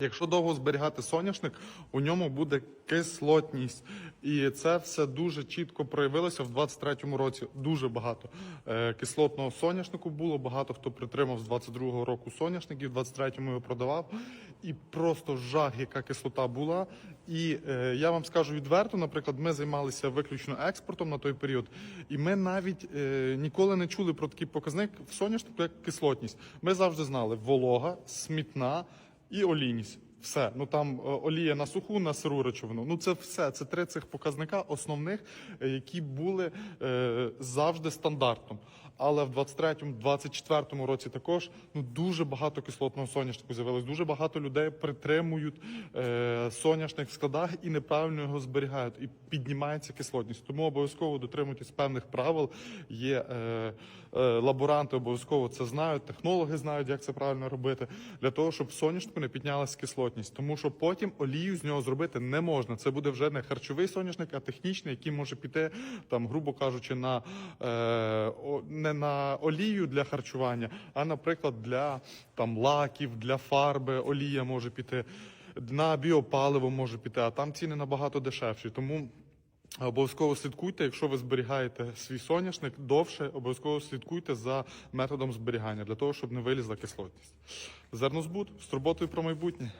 Якщо довго зберігати соняшник, у ньому буде кислотність, і це все дуже чітко проявилося в 23-му році. Дуже багато е, кислотного соняшнику було. Багато хто притримав з 22-го року соняшників, в 23-му його продавав. І просто жах, яка кислота була. І е, я вам скажу відверто, наприклад, ми займалися виключно експортом на той період, і ми навіть е, ніколи не чули про такий показник в соняшнику, як кислотність. Ми завжди знали волога, смітна і олійність. Все, ну там е, олія на суху, на сиру речовину. Ну це все. Це три цих показника основних, е, які були е, завжди стандартом. Але в 23-му, 24-му році також ну дуже багато кислотного соняшнику з'явилось. Дуже багато людей притримують е, соняшник в складах і неправильно його зберігають. І піднімається кислотність. Тому обов'язково дотримуйтесь певних правил. Є е, е, лаборанти, обов'язково це знають, технологи знають, як це правильно робити, для того, щоб соняшнику не піднялась кислотність. Тому що потім олію з нього зробити не можна. Це буде вже не харчовий соняшник, а технічний, який може піти там, грубо кажучи, на е, не на олію для харчування, а, наприклад, для там лаків, для фарби олія може піти. На біопаливо може піти, а там ціни набагато дешевші. Тому обов'язково слідкуйте, якщо ви зберігаєте свій соняшник довше, обов'язково слідкуйте за методом зберігання для того, щоб не вилізла кислотність. Зернозбут з турботою про майбутнє.